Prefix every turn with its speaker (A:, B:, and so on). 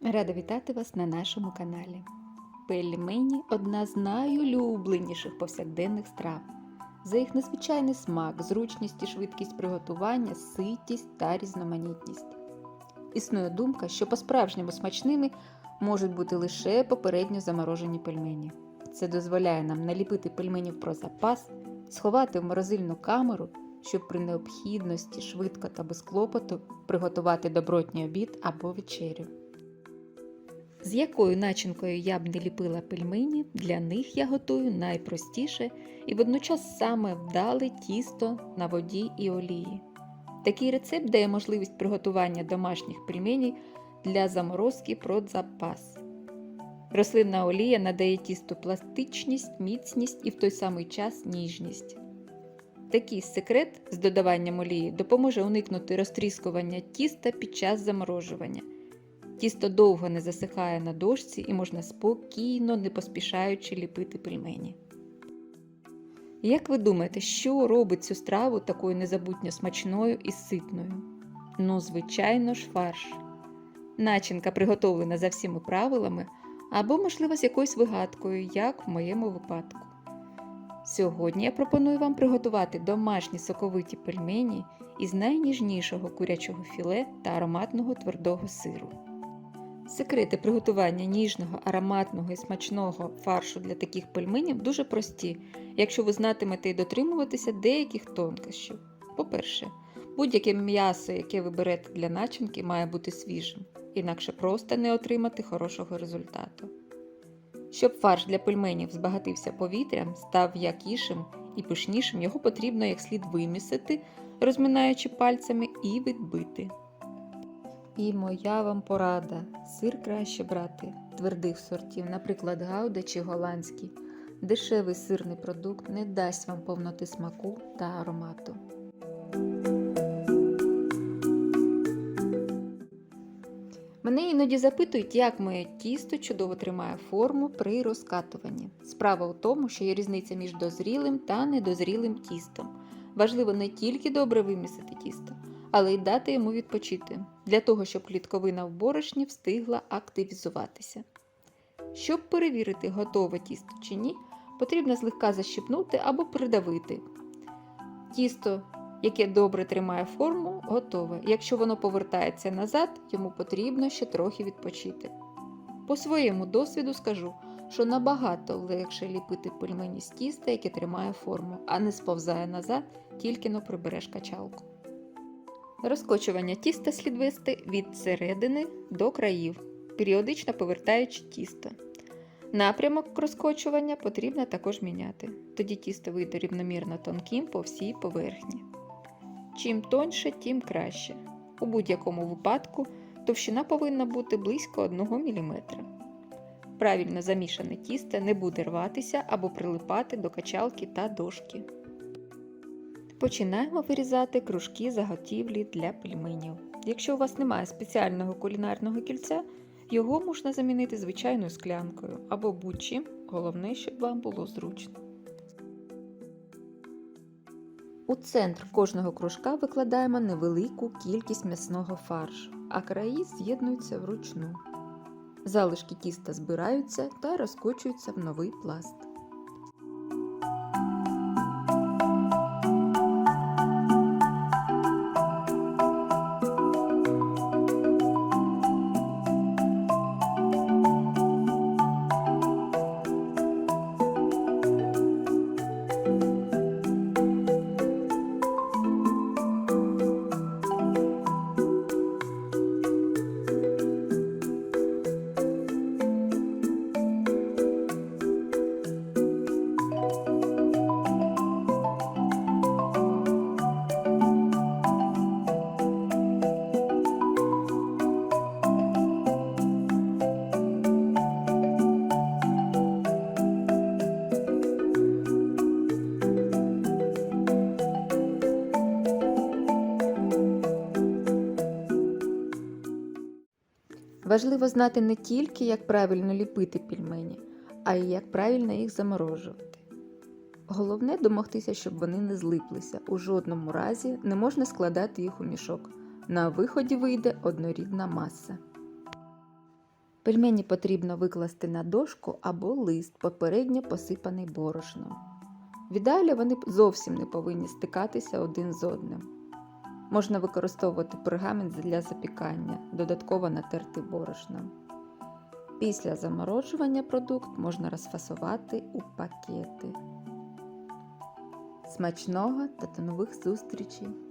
A: Рада вітати вас на нашому каналі. Пельмені одна з найулюбленіших повсякденних страв. За їх незвичайний смак, зручність і швидкість приготування, ситість та різноманітність. Існує думка, що по-справжньому смачними можуть бути лише попередньо заморожені пельмені. Це дозволяє нам наліпити пельменів про запас, сховати в морозильну камеру, щоб при необхідності швидко та без клопоту приготувати добротній обід або вечерю. З якою начинкою я б не ліпила пельмені, для них я готую найпростіше і водночас саме вдале тісто на воді і олії. Такий рецепт дає можливість приготування домашніх пельменей для заморозки про запас. Рослинна олія надає тісту пластичність, міцність і в той самий час ніжність. Такий секрет з додаванням олії допоможе уникнути розтріскування тіста під час заморожування. Тісто довго не засихає на дошці і можна спокійно, не поспішаючи ліпити пельмені. Як ви думаєте, що робить цю страву такою незабутньо смачною і ситною? Ну, звичайно ж, фарш. Начинка приготовлена за всіми правилами, або, можливо, з якоюсь вигадкою, як в моєму випадку. Сьогодні я пропоную вам приготувати домашні соковиті пельмені із найніжнішого курячого філе та ароматного твердого сиру. Секрети приготування ніжного, ароматного і смачного фаршу для таких пельменів дуже прості, якщо ви знатимете і дотримуватися деяких тонкощів. По-перше, будь-яке м'ясо, яке ви берете для начинки, має бути свіжим, інакше просто не отримати хорошого результату. Щоб фарш для пельменів збагатився повітрям, став якішим і пишнішим, його потрібно як слід вимісити, розминаючи пальцями, і відбити. І моя вам порада: сир краще брати твердих сортів, наприклад, гауда чи голландський. Дешевий сирний продукт не дасть вам повноти смаку та аромату. Мене іноді запитують, як моє тісто чудово тримає форму при розкатуванні. Справа у тому, що є різниця між дозрілим та недозрілим тістом. Важливо не тільки добре вимісити тісто, але й дати йому відпочити, для того, щоб клітковина в борошні встигла активізуватися. Щоб перевірити, готове тісто чи ні, потрібно злегка защипнути або придавити. Тісто, яке добре тримає форму, готове. Якщо воно повертається назад, йому потрібно ще трохи відпочити. По своєму досвіду скажу, що набагато легше ліпити пельмені з тіста, яке тримає форму, а не сповзає назад, тільки но прибереш качалку. Розкочування тіста слід вести від середини до країв, періодично повертаючи тісто. Напрямок розкочування потрібно також міняти, тоді тісто вийде рівномірно тонким по всій поверхні. Чим тоньше, тим краще. У будь-якому випадку товщина повинна бути близько 1 мм. Правильно замішане тісто не буде рватися або прилипати до качалки та дошки. Починаємо вирізати кружки заготівлі для пельменів. Якщо у вас немає спеціального кулінарного кільця, його можна замінити звичайною склянкою або будь-чим, головне, щоб вам було зручно. У центр кожного кружка викладаємо невелику кількість м'ясного фаршу, а краї з'єднуються вручну. Залишки тіста збираються та розкочуються в новий пласт. Важливо знати не тільки, як правильно ліпити пельмені, а й як правильно їх заморожувати. Головне домогтися, щоб вони не злиплися. У жодному разі не можна складати їх у мішок. На виході вийде однорідна маса. Пельмені потрібно викласти на дошку або лист, попередньо посипаний борошном. В ідеалі вони зовсім не повинні стикатися один з одним. Можна використовувати пергамент для запікання, додатково натертий борошном. Після заморожування продукт можна розфасувати у пакети. Смачного та нових зустрічей!